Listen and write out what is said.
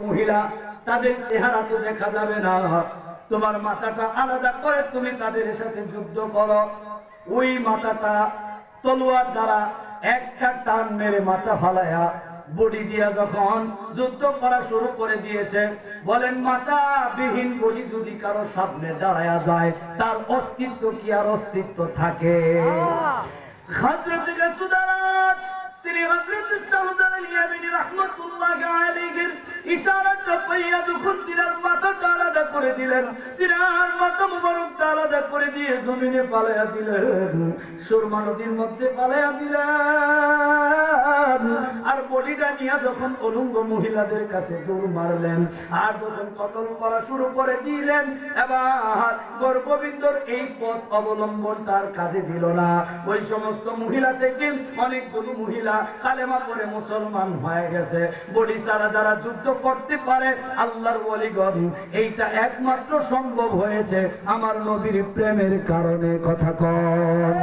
মহিলা তাদের চেহারা তো দেখা যাবে না। তোমার মাথাটা আলাদা করে তুমি তাদের সাথে যুদ্ধ করো। ওই মাথাটা তলোয়ার দ্বারা একটা টান মেরে মাথা ফালায়া বডি দিয়া যখন যুদ্ধ করা শুরু করে দিয়েছে বলেন মাথা বিহীন বডি যদি কারও সামনে দাঁড়ায়া যায় তার অস্তিত্ব কি আর অস্তিত্ব থাকে? তিনি শাহজালাল ইয়ামিনী ইশারাটা যখন মাথাটা আলাদা করে দিলেন। মাথা আলাদা করে দিয়ে জমিনে দিলেন। সুরমা নদীর মধ্যে পালাইয়া দিলেন। নিয়ে যখন অলঙ্গ মহিলাদের কাছে দৌড় মারলেন আর যখন কতল করা শুরু করে দিলেন, এবার গর্গবিন্দর এই পথ অবলম্বন তার কাজে দিল না। ওই সমস্ত মহিলা থেকে অনেকগুলো মহিলা কালেমা করে মুসলমান হয়ে গেছে। বডি ছাড়া যারা যুদ্ধ করতে পারে, আল্লাহর ওলিগণ, এইটা একমাত্র সম্ভব হয়েছে আমার নবীর প্রেমের কারণে, কথা কন